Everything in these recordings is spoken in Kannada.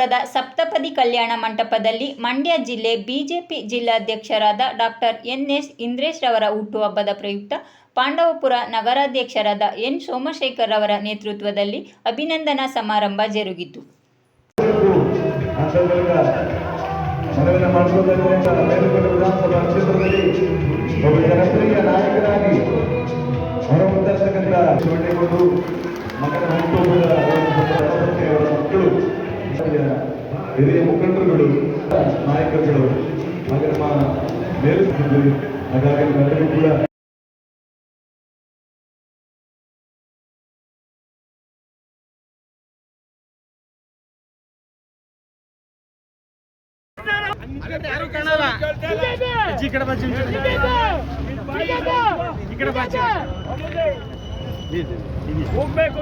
ಪಾಂಡವಪುರದ ಸಪ್ತಪದಿ ಕಲ್ಯಾಣ ಮಂಟಪದಲ್ಲಿ ಮಂಡ್ಯ ಜಿಲ್ಲೆ ಬಿಜೆಪಿ ಜಿಲ್ಲಾಧ್ಯಕ್ಷರಾದ ಡಾಕ್ಟರ್ ಎನ್ ಎಸ್ ಇಂದ್ರೇಶ್ ರವರ ಹುಟ್ಟುಹಬ್ಬದ ಪ್ರಯುಕ್ತ ಪಾಂಡವಪುರ ನಗರಾಧ್ಯಕ್ಷರಾದ ಎನ್ ಸೋಮಶೇಖರ್ ಅವರ ನೇತೃತ್ವದಲ್ಲಿ ಅಭಿನಂದನಾ ಸಮಾರಂಭ ಜರುಗಿತು ಮಕ್ಕಳು ఇదే ముఖండ్రుడు నాయకులు అక్కడ మా మేలు అలాగే కూడా ఇక్కడ ఇక్కడ ಹೋಗ್ಬೇಕು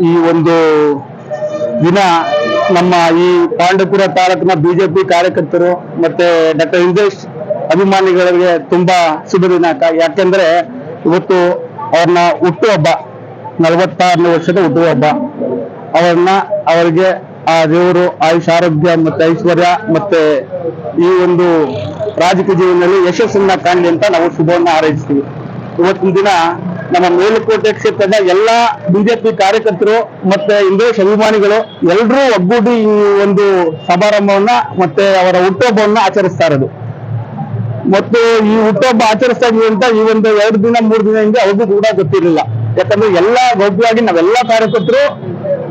ಈ ಒಂದು ದಿನ ನಮ್ಮ ಈ ಪಾಂಡವಪುರ ತಾಲೂಕಿನ ಬಿಜೆಪಿ ಕಾರ್ಯಕರ್ತರು ಮತ್ತೆ ಡಾಕ್ಟರ್ ಹಿಂದೇಶ್ ಅಭಿಮಾನಿಗಳಿಗೆ ತುಂಬಾ ಶುಭ ದಿನಾಂಕ. ಯಾಕೆಂದ್ರೆ ಇವತ್ತು ಅವ್ರನ್ನ ಹುಟ್ಟುಹಬ್ಬ ನಲವತ್ತಾರನೇ ವರ್ಷದ ಹುಟ್ಟುಹಬ್ಬ. ಅವರನ್ನ ಅವರಿಗೆ ಆ ದೇವರು ಆಯುಷ್, ಆರೋಗ್ಯ ಮತ್ತೆ ಐಶ್ವರ್ಯ ಮತ್ತೆ ಈ ಒಂದು ರಾಜಕೀಯ ಜೀವನದಲ್ಲಿ ಯಶಸ್ಸನ್ನ ಕಾಣಲಿ ಅಂತ ನಾವು ಶುಭವನ್ನ ಹಾರೈಸ್ತೀವಿ. ಇವತ್ತಿನ ದಿನ ನಮ್ಮ ಮೇಲುಕೋಟೆ ಕ್ಷೇತ್ರದ ಎಲ್ಲಾ ಬಿಜೆಪಿ ಕಾರ್ಯಕರ್ತರು ಮತ್ತೆ ಇಂಗ್ಲಿಷ್ ಅಭಿಮಾನಿಗಳು ಎಲ್ಲರೂ ಒಗ್ಗೂಡಿ ಈ ಒಂದು ಸಮಾರಂಭವನ್ನ ಮತ್ತೆ ಅವರ ಹುಟ್ಟುಹಬ್ಬವನ್ನ ಆಚರಿಸ್ತಾ ಇರೋದು. ಮತ್ತು ಈ ಹುಟ್ಟುಹಬ್ಬ ಆಚರಿಸ್ತಾ ಇದೀವಿ ಅಂತ ಈ ಒಂದು ಎರಡು ದಿನ, ಮೂರು ದಿನ ಹಿಂದೆ ಅವ್ರಿಗೂ ಕೂಡ ಗೊತ್ತಿರಲಿಲ್ಲ. ಯಾಕಂದ್ರೆ ಎಲ್ಲಾ ಗೌಪ್ಯವಾಗಿ ನಾವೆಲ್ಲಾ ಕಾರ್ಯಕರ್ತರು,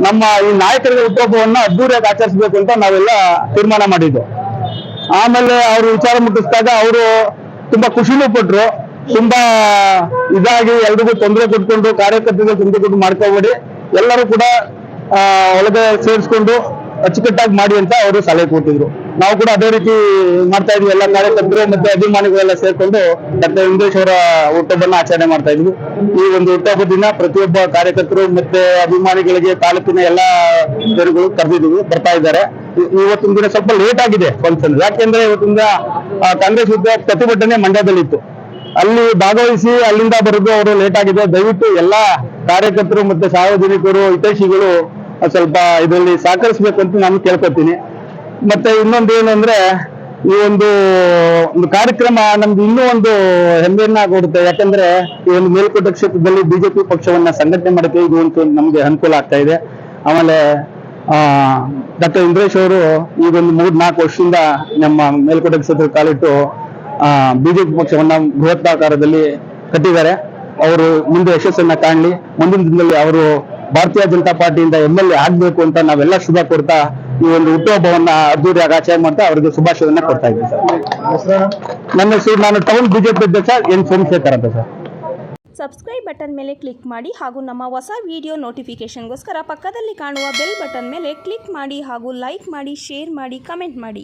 ನಮ್ಮ ಈ ನಾಯಕರ ಹುಟ್ಟುಹಬ್ಬವನ್ನ ಅದ್ದೂರಿಯಾಗಿ ಆಚರಿಸಬೇಕು ಅಂತ ನಾವೆಲ್ಲ ತೀರ್ಮಾನ ಮಾಡಿದ್ದು. ಆಮೇಲೆ ಅವರು ವಿಚಾರ ಮುಟ್ಟಿಸಿದಾಗ ಅವರು ತುಂಬಾ ಖುಷಿನೂ ಪಟ್ರು. ತುಂಬಾ ಇದಾಗಿ ಎಲ್ರಿಗೂ ತೊಂದರೆ ಕೊಟ್ಕೊಂಡು ಕಾರ್ಯಕರ್ತರಿಗೆ ತೊಂದರೆ ಕೊಟ್ಟು ಮಾಡ್ಕೋಬೇಡಿ. ಎಲ್ಲರೂ ಕೂಡ ಒಳಗೆ ಸೇರಿಸ್ಕೊಂಡು ಅಚ್ಚುಕಟ್ಟಾಗಿ ಮಾಡಿ ಅಂತ ಅವರು ಸಲಹೆ ಕೊಟ್ಟಿದ್ರು. ನಾವು ಕೂಡ ಅದೇ ರೀತಿ ಮಾಡ್ತಾ ಇದ್ವಿ, ಎಲ್ಲ ಕಾರ್ಯಕರ್ತರು ಮತ್ತೆ ಅಭಿಮಾನಿಗಳೆಲ್ಲ ಸೇರ್ಕೊಂಡು ಡಾಕ್ಟರ್ ವೆಂಕಟೇಶ್ ಅವರ ಹುಟ್ಟಹಬ್ಬನ ಆಚರಣೆ ಮಾಡ್ತಾ ಇದ್ವಿ. ಈ ಒಂದು ಹುಟ್ಟುಹಬ್ಬ ದಿನ ಪ್ರತಿಯೊಬ್ಬ ಕಾರ್ಯಕರ್ತರು ಮತ್ತೆ ಅಭಿಮಾನಿಗಳಿಗೆ ತಾಲೂಕಿನ ಎಲ್ಲಾ ಜನಗಳು ಕರೆದಿದ್ದೀವಿ, ಬರ್ತಾ ಇದ್ದಾರೆ. ಇವತ್ತಿನ ದಿನ ಸ್ವಲ್ಪ ಲೇಟ್ ಆಗಿದೆ ಫಂಕ್ಷನ್ ಯಾಕೆಂದ್ರೆ ಇವತ್ತಿನ ಕಾಂಗ್ರೆಸ್ ವಿರುದ್ಧ ಪ್ರತಿಭಟನೆ ಮಂಡ್ಯದಲ್ಲಿತ್ತು. ಅಲ್ಲಿ ಭಾಗವಹಿಸಿ ಅಲ್ಲಿಂದ ಬರೋದು ಅವರು ಲೇಟ್ ಆಗಿದೆ. ದಯವಿಟ್ಟು ಎಲ್ಲಾ ಕಾರ್ಯಕರ್ತರು ಮತ್ತೆ ಸಾರ್ವಜನಿಕರು, ಹಿತೈಷಿಗಳು ಸ್ವಲ್ಪ ಇದರಲ್ಲಿ ಸಹಕರಿಸಬೇಕು ಅಂತ ನಾನು ಕೇಳ್ಕೊತೀನಿ. ಮತ್ತೆ ಇನ್ನೊಂದು ಏನು ಅಂದ್ರೆ, ಈ ಒಂದು ಒಂದು ಕಾರ್ಯಕ್ರಮ ನಮ್ದು ಇನ್ನೂ ಒಂದು ಹೆಮ್ಮೆಯನ್ನ ಕೊಡುತ್ತೆ. ಯಾಕಂದ್ರೆ ಈ ಒಂದು ಮೇಲ್ಕೋಟೆ ಕ್ಷೇತ್ರದಲ್ಲಿ ಬಿಜೆಪಿ ಪಕ್ಷವನ್ನ ಸಂಘಟನೆ ಮಾಡಕ್ಕೆ ಇದು ಒಂದು ನಮ್ಗೆ ಅನುಕೂಲ ಆಗ್ತಾ ಇದೆ. ಆಮೇಲೆ, ಆ, ಡಾಕ್ಟರ್ ಇಂದ್ರೇಶ್ ಅವರು ಈಗ ಒಂದು ಮೂರ್ ನಾಲ್ಕು ವರ್ಷದಿಂದ ನಮ್ಮ ಮೇಲ್ಕೋಟೆ ಕ್ಷೇತ್ರ ಕಾಲಿಟ್ಟು, ಆ, ಬಿಜೆಪಿ ಪಕ್ಷವನ್ನ ಬೃಹತ್ತಾಕಾರದಲ್ಲಿ ಕಟ್ಟಿದ್ದಾರೆ. ಅವರು ಮುಂದೆ ಯಶಸ್ಸನ್ನ ಕಾಣಲಿ. ಮುಂದಿನ ದಿನದಲ್ಲಿ ಅವರು ಭಾರತೀಯ ಜನತಾ ಪಾರ್ಟಿಯಿಂದ ಎಂ ಎಲ್ ಎ ಆಗ್ಬೇಕು ಅಂತ ನಾವೆಲ್ಲ ಶುಭ ಕೊಡ್ತಾ ಈ ಒಂದು ಹುಟ್ಟುಹಬ್ಬವನ್ನ ಅದ್ದೂರಿಯಾಗಿ ಆಚರಣೆ ಮಾಡ್ತಾ ಅವರಿಗೆ ಶುಭಾಶಯವನ್ನ ಕೊಡ್ತಾ ಇದ್ದೀವಿ ಸರ್. ನನ್ನ ಹೆಸರು, ನಾನು ಟೌನ್ ಬಿಜೆಪಿ ಅಧ್ಯಕ್ಷ ಎನ್ ಸೋಮಶೇಖರ್ ಅಂತ ಸರ್. ಸಬ್ಸ್ಕ್ರೈಬ್ ಬಟನ್ ಮೇಲೆ ಕ್ಲಿಕ್ ಮಾಡಿ ಹಾಗೂ ನಮ್ಮ ಹೊಸ ವಿಡಿಯೋ ನೋಟಿಫಿಕೇಶನ್ಗೋಸ್ಕರ ಪಕ್ಕದಲ್ಲಿ ಕಾಣುವ ಬೆಲ್ ಬಟನ್ ಮೇಲೆ ಕ್ಲಿಕ್ ಮಾಡಿ ಹಾಗೂ ಲೈಕ್ ಮಾಡಿ ಶೇರ್ ಮಾಡಿ ಕಮೆಂಟ್ ಮಾಡಿ.